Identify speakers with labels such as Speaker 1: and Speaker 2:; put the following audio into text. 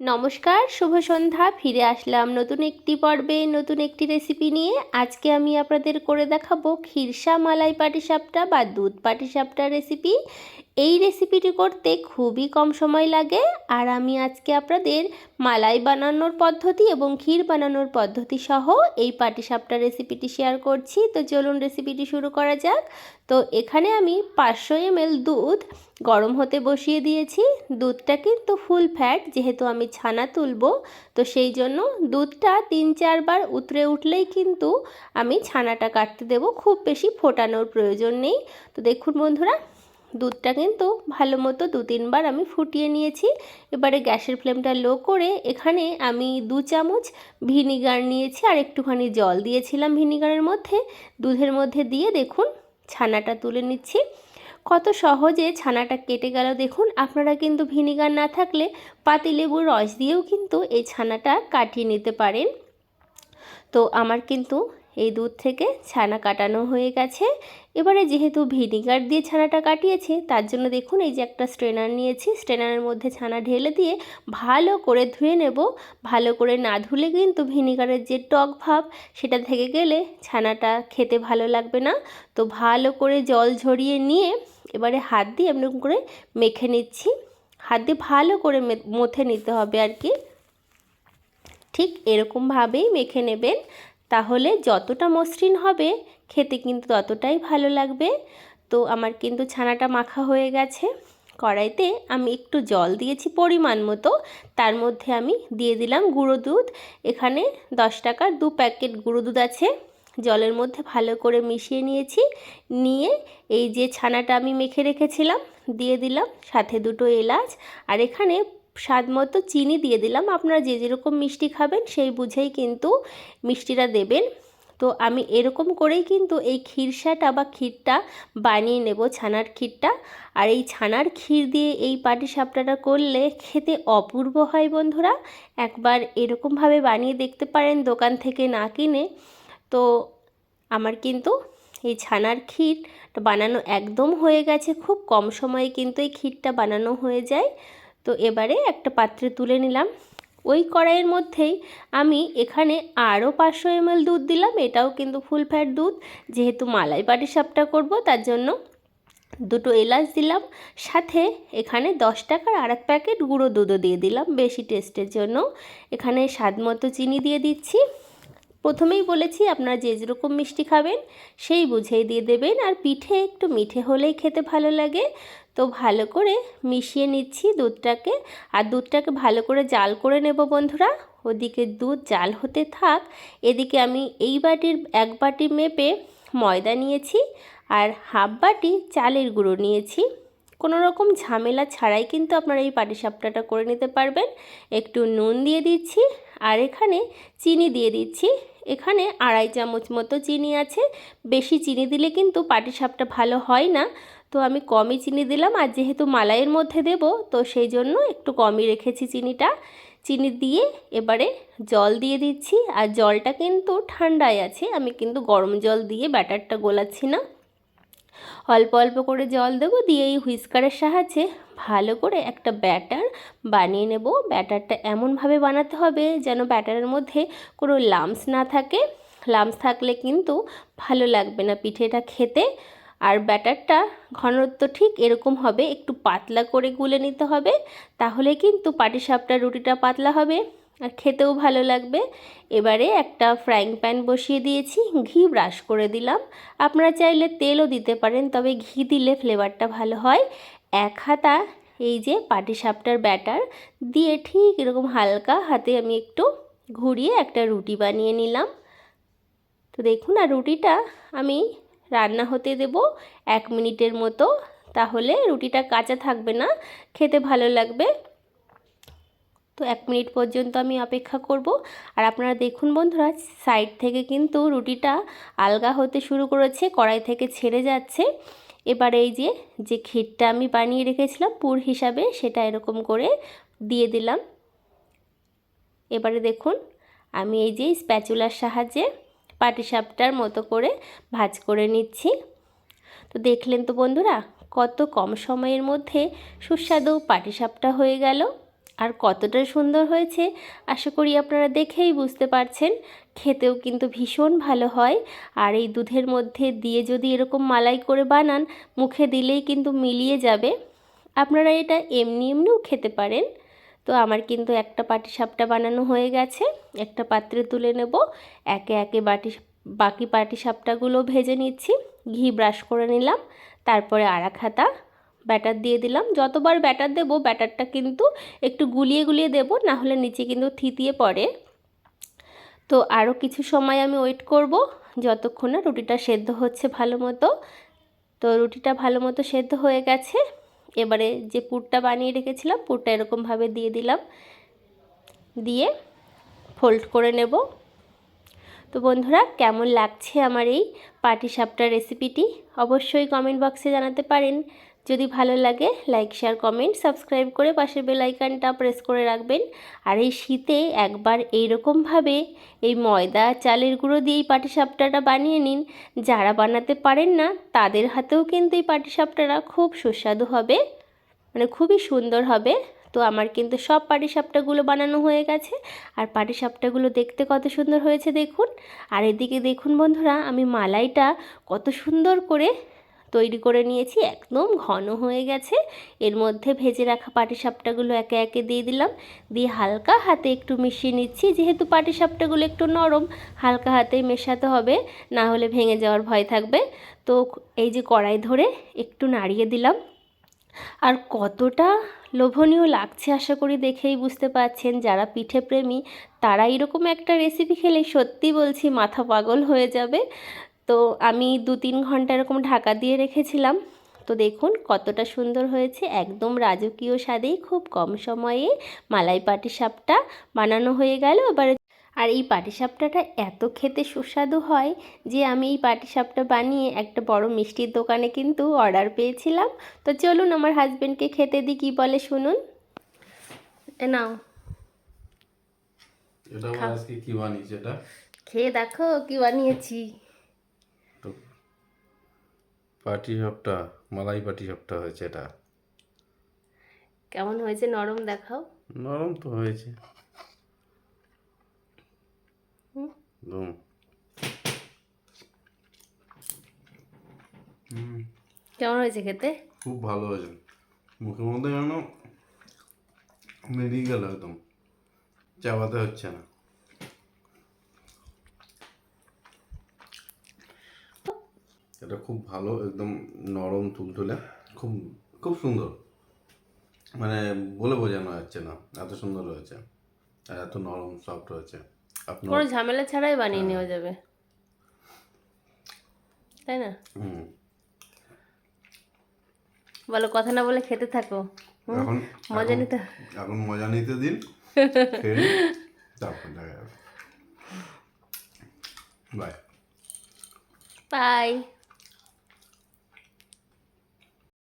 Speaker 1: নমস্কার, শুভ সন্ধ্যা। ফিরে আসলাম নতুন একটি পর্বে, নতুন একটি রেসিপি নিয়ে। আজকে আমি আপনাদের করে দেখাবো খিরসা মালাই পাটিসাপটা বা দুধ পাটিসাপটা রেসিপি এই রেসিপিটি করতে খুবই কম সময় লাগে আর আমি আজকে আপনাদের মালাই বানানোর পদ্ধতি এবং ক্ষীর বানানোর পদ্ধতি সহ এই পাটিসাপটা রেসিপিটি শেয়ার করছি। তো চলুন রেসিপিটি শুরু করা যাক। তো এখানে আমি পাঁচশো এমএল দুধ গরম হতে বসিয়ে দিয়েছি। দুধটা কিন্তু ফুল ফ্যাট যেহেতু আমি ছানা তুলব। তো সেই জন্য দুধটা তিন চারবার উতরে উঠলেই কিন্তু আমি ছানাটা কাটতে দেব। খুব বেশি ফোটানোর প্রয়োজন নেই। তো দেখুন বন্ধুরা দুধটা কিন্তু ভালো মতো দু তিনবার আমি ফুটিয়ে নিয়েছি। এবারে গ্যাসের ফ্লেমটা লো করে এখানে আমি দু চামচ ভিনিগার নিয়েছি আর একটুখানি জল দিয়েছিলাম ভিনিগারের মধ্যে। দুধের মধ্যে দিয়ে দেখুন ছানাটা তুলে নিচ্ছি। কত সহজে ছানাটা কেটে গেল দেখুন। আপনারা কিন্তু ভিনিগার না থাকলে পাতিলেবুর রস দিয়েও কিন্তু এই ছানাটা কাটিয়ে নিতে পারেন। তো আমার কিন্তু এই দুধ থেকে ছানা কাটানো হয়ে গেছে। এবারে যেহেতু ভিনিগার দিয়ে ছানাটা কাটিয়েছে, তার জন্য দেখুন এই যে একটা স্ট্রেনার নিয়েছি। স্ট্রেনারের মধ্যে ছানা ঢেলে দিয়ে ভালো করে ধুয়ে নেব। ভালো করে না ধুলে কিন্তু ভিনিগারের যে টক ভাব, সেটা থেকে গেলে ছানাটা খেতে ভালো লাগবে না। তো ভালো করে জল ঝরিয়ে নিয়ে এবারে হাত দিয়ে এমন করে মেখে নিচ্ছি। হাত দিয়ে ভালো করে মথে নিতে হবে আর কি। ঠিক এরকমভাবেই মেখে নেবেন। তাহলে যতটা মসৃণ হবে, খেতে কিন্তু ততটাই ভালো লাগবে। তো আমার কিন্তু ছানাটা মাখা হয়ে গেছে। কড়াইতে আমি একটু জল দিয়েছি পরিমাণ মতো। তার মধ্যে আমি দিয়ে দিলাম গুঁড়ো দুধ। এখানে দশ টাকার দু প্যাকেট গুঁড়ো দুধ আছে। জলের মধ্যে ভালো করে মিশিয়ে নিয়েছি। নিয়ে এই যে ছানাটা আমি মেখে রেখেছিলাম, দিয়ে দিলাম সাথে দুটো এলাচ। আর এখানে স্বাদ মতো চিনি দিয়ে দিলাম। আপনারা যে যেরকম মিষ্টি খাবেন সেই বুঝেই কিন্তু মিষ্টিটা দেবেন। তো আমি এরকম করেই কিন্তু এই ক্ষীরসাটা বা ক্ষীরটা বানিয়ে নেব, ছানার ক্ষীরটা। আর এই ছানার ক্ষীর দিয়ে এই পাটি সাপটাটা করলে খেতে অপূর্ব হয় বন্ধুরা। একবার এরকমভাবে বানিয়ে দেখতে পারেন দোকান থেকে না কিনে। তো আমার কিন্তু এই ছানার ক্ষীর বানানো একদম হয়ে গেছে। খুব কম সময়ে কিন্তু এই ক্ষীরটা বানানো হয়ে যায়। তো এবারে একটা পাত্রে তুলে নিলাম। ওই কড়াইয়ের মধ্যেই আমি এখানে আরও পাঁচশো এমএল দুধ দিলাম। এটাও কিন্তু ফুল ফ্যাট দুধ। যেহেতু মালাই পাটি সাপটা করব, তার জন্য দুটো এলাচ দিলাম। সাথে এখানে দশ টাকার আর এক প্যাকেট গুঁড়ো দুধও দিয়ে দিলাম বেশি টেস্টের জন্য। এখানে স্বাদ মতো চিনি দিয়ে দিচ্ছি। প্রথমেই বলেছি আপনারা যে যেরকম মিষ্টি খাবেন, সেই বুঝেই দিয়ে দেবেন। আর পিঠে একটু মিঠে হলেই খেতে ভালো লাগে। তো ভালো করে মিশিয়ে নিচ্ছি দুধটাকে। আর দুধটাকে ভালো করে জাল করে নেব বন্ধুরা। ওদিকে দুধ জাল হতে থাক। এদিকে আমি এই বাটির, এক বাটি মেপে ময়দা নিয়েছি। আর হাফ বাটি চালের গুঁড়ো নিয়েছি। কোনো রকম ঝামেলা ছাড়াই কিন্তু আপনারা এই পাটিসাপটাটা করে নিতে পারবেন। একটু নুন দিয়ে দিচ্ছি। আর এখানে চিনি দিয়ে দিচ্ছি। এখানে আড়াই চামচ মতো চিনি আছে। বেশি চিনি দিলে কিন্তু পাটিসাপটা ভালো হয় না। তো আমি কমই চিনি দিলাম আর যেহেতু মালাইয়ের মধ্যে দেব, তো সেই জন্য একটু কমই রেখেছি চিনিটা। চিনি দিয়ে এবারে জল দিয়ে দিচ্ছি। আর জলটা কিন্তু ঠান্ডায় আছে। আমি কিন্তু গরম জল দিয়ে ব্যাটারটা গোলাচ্ছি না। অল্প অল্প করে জল দেবো, দিয়ে এই হুইস্কারের সাহায্যে ভালো করে একটা ব্যাটার বানিয়ে নেব। ব্যাটারটা এমনভাবে বানাতে হবে যেন ব্যাটারের মধ্যে কোনো লামস না থাকে। লামস থাকলে কিন্তু ভালো লাগবে না পিঠেটা খেতে। আর ব্যাটারটা ঘনত্ব ঠিক এরকম হবে, একটু পাতলা করে গুলে নিতে হবে, তাহলে কিন্তু পাটিসাপটা রুটিটা পাতলা হবে। আর খেতেও ভালো লাগবে। এবারে একটা ফ্রাইং প্যান বসিয়ে দিয়েছি, ঘি ব্রাশ করে দিলাম। আপনারা চাইলে তেলও দিতে পারেন, তবে ঘি দিলে ফ্লেভারটা ভালো হয়। এক হাতা এই যে পাটিসাপটার ব্যাটার দিয়ে ঠিক এরকম হালকা হাতে আমি একটু ঘুরিয়ে একটা রুটি বানিয়ে নিলাম। তো দেখুন, আর রুটিটা আমি রান্না হতে দেব এক মিনিটের মতো। তাহলে রুটিটা কাঁচা থাকবে না, খেতে ভালো লাগবে। তো এক মিনিট পর্যন্ত আমি অপেক্ষা করব। আর আপনারা দেখুন বন্ধুরা, সাইড থেকে কিন্তু রুটিটা আলগা হতে শুরু করেছে, কড়াই থেকে ছেড়ে যাচ্ছে। এবার এই যে যে ক্ষীরটা আমি বানিয়ে রেখেছিলাম, পুর হিসাবে সেটা এরকম করে দিয়ে দিলাম। এবারে দেখুন, আমি এই যে স্প্যাচুলার সাহায্যে পাটিসাপটার মতো করে ভাজ করে নিচ্ছি। তো দেখলেন তো বন্ধুরা, কত কম সময়ের মধ্যে সুস্বাদু পাটিসাপটা হয়ে গেল। আর কতটা সুন্দর হয়েছে, আশা করি আপনারা দেখেই বুঝতে পারছেন। খেতেও কিন্তু ভীষণ ভালো হয়। আর এই দুধের মধ্যে দিয়ে যদি এরকম মালাই করে বানান, মুখে দিলেই কিন্তু মিলিয়ে যাবে। আপনারা এটা এমনি এমনিও খেতে পারেন। তো আমার কিন্তু একটা পাটিসাপটা বানানো হয়ে গেছে। একটা পাত্রে তুলে নেব। একে একে বাটি, বাকি পাটিসাপটাগুলো ভেজে নিচ্ছি। ঘি ব্রাশ করে নিলাম। তারপরে আড়া খাতা ব্যাটার দিয়ে দিলাম। যতবার ব্যাটার দেবো, ব্যাটারটা কিন্তু একটু গুলিয়ে গুলিয়ে দেবো, না হলে নিচে কিন্তু থিতিয়ে পড়ে। তো আরও কিছু সময় আমি ওয়েট করব, যতক্ষণ না রুটিটা সেদ্ধ হচ্ছে ভালো মতো। তো রুটিটা ভালো মতো সেদ্ধ হয়ে গেছে। এবারে যে পুরটা বানিয়ে রেখেছিলাম, পুরটা এরকমভাবে দিয়ে দিলাম। দিয়ে ফোল্ড করে নেব। তো বন্ধুরা, কেমন লাগছে আমার এই পাটিসাপটা রেসিপিটি? অবশ্যই কমেন্ট বক্সে জানাতে পারেন। যদি ভালো লাগে লাইক শেয়ার কমেন্ট সাবস্ক্রাইব করে পাশের বেল আইকনটা প্রেস করে রাখবেন। আর এই শীতে একবার এইরকমভাবে এই ময়দা, চালের গুঁড়ো দিয়ে এই পাটিসাপটাটা বানিয়ে নিন। যারা বানাতে পারেন না, তাদের হাতেও কিন্তু এই পাটিসাপটাটা খুব সুস্বাদু হবে মানে খুবই সুন্দর হবে। তো আমার কিন্তু সব পাটিসাপটাগুলো বানানো হয়ে গেছে। আর পাটিসাপটাগুলো দেখতে কত সুন্দর হয়েছে দেখুন। আর এদিকে দেখুন বন্ধুরা, আমি মালাইটা কত সুন্দর করে তৈরি করে নিয়েছি, একদম ঘন হয়ে গেছে। এর মধ্যে ভেজে রাখা পাটিসাপটাগুলো একে একে দিয়ে দিলাম। দিয়ে হালকা হাতে একটু মিশিয়ে নিচ্ছি, যেহেতু পাটিসাপটাগুলো একটু নরম, হালকা হাতেই মেশাতে হবে, না হলে ভেঙে যাওয়ার ভয় থাকবে। তো এই যে কড়াই ধরে একটু নাড়িয়ে দিলাম। আর কতটা লোভনীয় লাগছে আশা করি দেখেই বুঝতে পারছেন, যারা পিঠে প্রেমী, তারা এরকম একটা রেসিপি খেলে সত্যি বলছি মাথা পাগল হয়ে যাবে। তো আমি দু তিন ঘণ্টা এরকম ঢাকা দিয়ে রেখেছিলাম। তো দেখুন কতটা সুন্দর হয়েছে। একদম রাজকীয় স্বাদেই খুব কম সময়ে মালাই পাটি সাপটা বানানো হয়ে গেল। এবারে আর এই পাটিসাপটাটা এত খেতে সুস্বাদু হয় যে আমি এই পাটিসাপটা বানিয়ে একটা বড় মিষ্টির দোকানে কিন্তু অর্ডার পেয়েছিলাম। তো চলুন আমার হাজব্যান্ডকে খেতে দিই কী বলে শুনুন। নাও। খেয়ে দেখো কি বানিয়েছি।
Speaker 2: পাটি সাপটা মালাই পাটি সাপটা হয়েছে এটা।
Speaker 1: কেমন হয়েছে? নরম দেখাও।
Speaker 2: নরম তো হয়েছে।
Speaker 1: হুম।
Speaker 2: হুম।
Speaker 1: কেমন হয়েছে খেতে?
Speaker 2: খুব ভালো হয়েছে। মুখের মধ্যে যেন মিলিয়ে গেল একদম। চাবাতে হচ্ছে না। এটা খুব ভালো একদম নরম তুলতুলে খুব খুব সুন্দর। মানে বলে বোঝানো যাচ্ছে না এত সুন্দর হয়েছে আর এত নরম সফট হয়েছে আপনার
Speaker 1: কোনো ঝামেলা ছাড়াই বানিয়ে নেওয়া যাবে। তাই না?
Speaker 2: হুম।
Speaker 1: বলো কথা না বলে খেতে থাকো।
Speaker 2: এখন
Speaker 1: মজা নিতে।
Speaker 2: এখন মজা নিতে দিন তারপর দেখা যাবে। বাই।
Speaker 1: বাই।